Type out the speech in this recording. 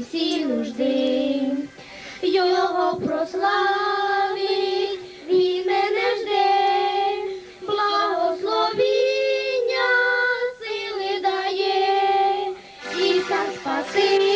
всі нужди, його прославить, він мене жде, благословіння сили дає, і так спаси.